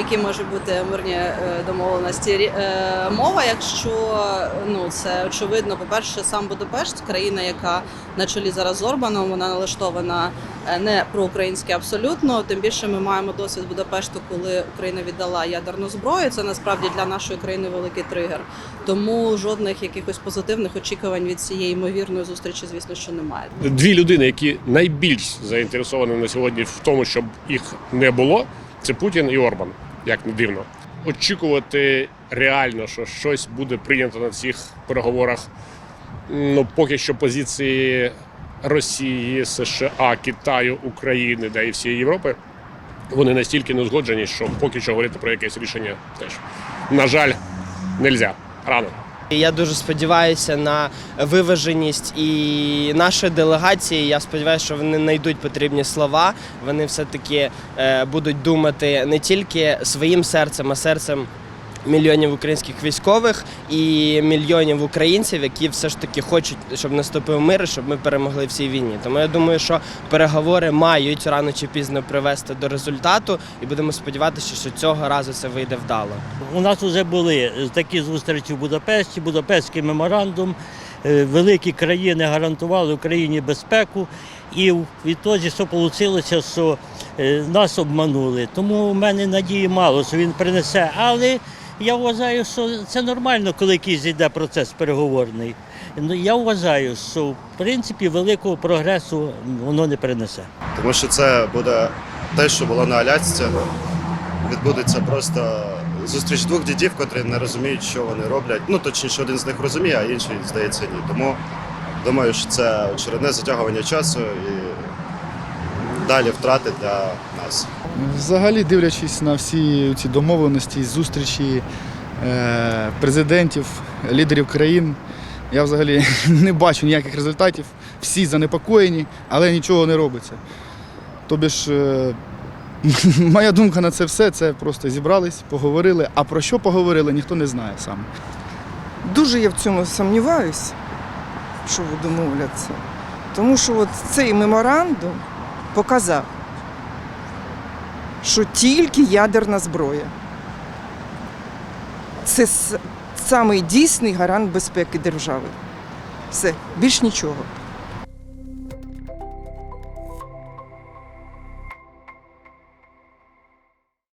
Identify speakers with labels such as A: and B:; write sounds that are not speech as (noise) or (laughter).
A: які можуть бути мирні е, домовленості. Е, Мова, якщо ну це очевидно, по-перше, сам Будапешт, країна, яка на чолі зараз з Орбаном, вона налаштована е, не проукраїнськи абсолютно. Тим більше ми маємо досвід Будапешту, коли Україна віддала ядерну зброю. Це насправді для нашої країни великий тригер. Тому жодних якихось позитивних очікувань від цієї ймовірної зустрічі, звісно, що немає.
B: Дві людини, які найбільш заінтересовані на сьогодні в тому, щоб їх не було, це Путін і Орбан, як не дивно. Очікувати реально, що щось буде прийнято на цих переговорах. Ну, поки що позиції Росії, США, Китаю, України, да і всієї Європи, вони настільки не узгоджені, що поки що говорити про якесь рішення теж, на жаль, нельзя. Рано.
C: Я дуже сподіваюся на виваженість і нашої делегації. Я сподіваюся, що вони знайдуть потрібні слова. Вони все-таки е, будуть думати не тільки своїм серцем, а серцем мільйонів українських військових і мільйонів українців, які все ж таки хочуть, щоб наступив мир, щоб ми перемогли в цій війні. Тому я думаю, що переговори мають рано чи пізно привести до результату, і будемо сподіватися, що цього разу це вийде вдало.
D: У нас вже були такі зустрічі в Будапешті, Будапештський меморандум. Е, Великі країни гарантували Україні безпеку, і відтоді, що вийшло, що е, нас обманули. Тому в мене надії мало, що він принесе. Але я вважаю, що це нормально, коли якийсь йде процес переговорний. Ну, Я вважаю, що в принципі великого прогресу воно не принесе.
E: Тому що це буде те, що було на Алясці. Відбудеться просто зустріч двох дідів, котрі не розуміють, що вони роблять. Ну, точніше, один з них розуміє, а інший, здається, ні. Тому думаю, що це очередне затягування часу і далі втрати для нас.
F: Взагалі, дивлячись на всі ці домовленості, зустрічі е, президентів, лідерів країн, я взагалі (laughs) не бачу ніяких результатів. Всі занепокоєні, але нічого не робиться. Тобі ж, е, (laughs) моя думка на це все це просто зібрались, поговорили. А про що поговорили, ніхто не знає саме.
G: Дуже я в цьому сумніваюсь, що ви домовляться. Тому що от цей меморандум показав, що тільки ядерна зброя. Це самий дійсний гарант безпеки держави. Все, більш нічого.